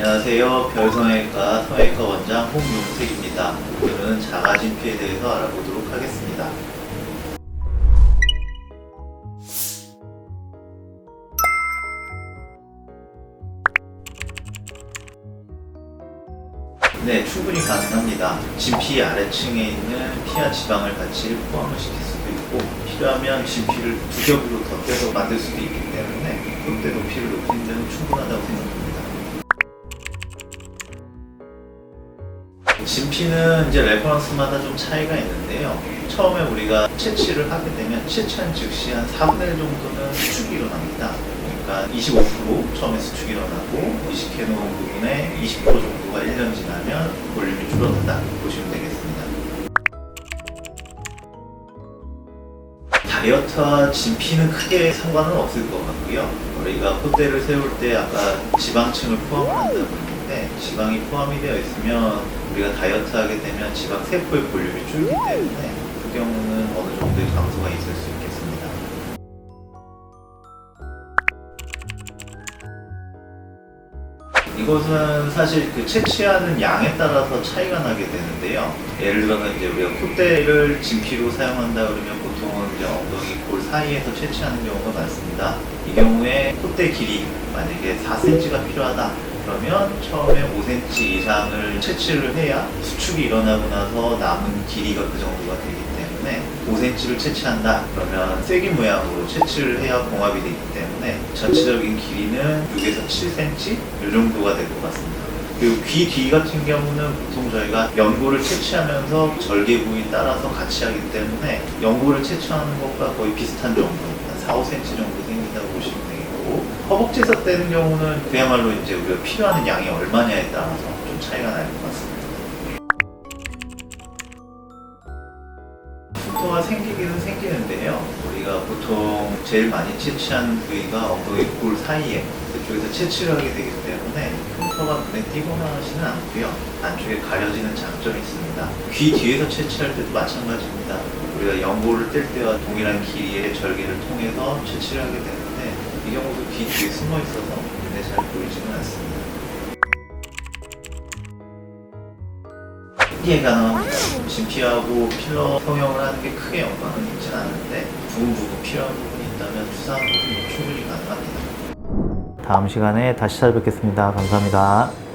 안녕하세요. 별성외과 성외과 원장 홍용택입니다. 오늘은 자가진 피에 대해서 알아보도록 하겠습니다. 네, 충분히 가능합니다. 진피 아래층에 있는 피와 지방을 같이 포함을 시킬 수도 있고 필요하면 진피를 두 겹으로 덧대서 만들 수도 있기 때문에 그때도 피를 높이는 데는 충분하다고 생각합니다. 진피는 이제 레퍼런스마다 좀 차이가 있는데요. 처음에 우리가 채취를 하게 되면 채취한 즉시 한 4분의 1 정도는 수축이 일어납니다. 그러니까 25% 처음에 수축이 일어나고 이식해 놓은 부분에 20% 정도가 1년 지나면 볼륨이 줄어든다 보시면 되겠습니다. 다이어트와 진피는 크게 상관은 없을 것 같고요. 우리가 콧대를 세울 때 아까 지방층을 포함한다고 했는데 지방이 포함이 되어 있으면 우리가 다이어트 하게 되면 지방 세포의 볼륨이 줄기 때문에 그 경우는 어느 정도의 감소가 있을 수 있겠습니다. 이것은 사실 그 채취하는 양에 따라서 차이가 나게 되는데요. 예를 들어서 이제 우리가 콧대를 진피로 사용한다 그러면 이제 엉덩이 골 사이에서 채취하는 경우가 많습니다. 이 경우에 콧대 길이 만약에 4cm가 필요하다. 그러면 처음에 5cm 이상을 채취를 해야 수축이 일어나고 나서 남은 길이가 그 정도가 되기 때문에 5cm를 채취한다. 그러면 쐐기 모양으로 채취를 해야 봉합이 되기 때문에 전체적인 길이는 6에서 7cm 이 정도가 될 것 같습니다. 그리고 귀 뒤 같은 경우는 보통 저희가 연고를 채취하면서 절개 부위 따라서 같이 하기 때문에 연고를 채취하는 것과 거의 비슷한 정도, 한 4, 5cm 정도 생긴다고 보시면 되겠고 허벅지에서 떼는 경우는 그야말로 이제 우리가 필요한 양이 얼마냐에 따라서 좀 차이가 날 것 같습니다. 흉터가 생기기는 생기는데요. 우리가 보통 제일 많이 채취하는 부위가 엉덩이 골 사이에 그쪽에서 채취를 하게 되기 때문에 흉터가 눈에 띄거나 하지는 않고요. 안쪽에 가려지는 장점이 있습니다. 귀 뒤에서 채취할 때도 마찬가지입니다. 우리가 연고를 뗄 때와 동일한 길이의 절개를 통해서 채취를 하게 되는데 이 경우도 귀 뒤에 숨어 있어서 눈에 잘 보이지는 않습니다. 크게 가능합니다. 진피하고 필러 성형을 하는 게 크게 영향은 있지는 않은데 부분 부분 필요한 부분이 있다면 투사하는 것은 충분히 가능합니다. 다음 시간에 다시 찾아뵙겠습니다. 감사합니다.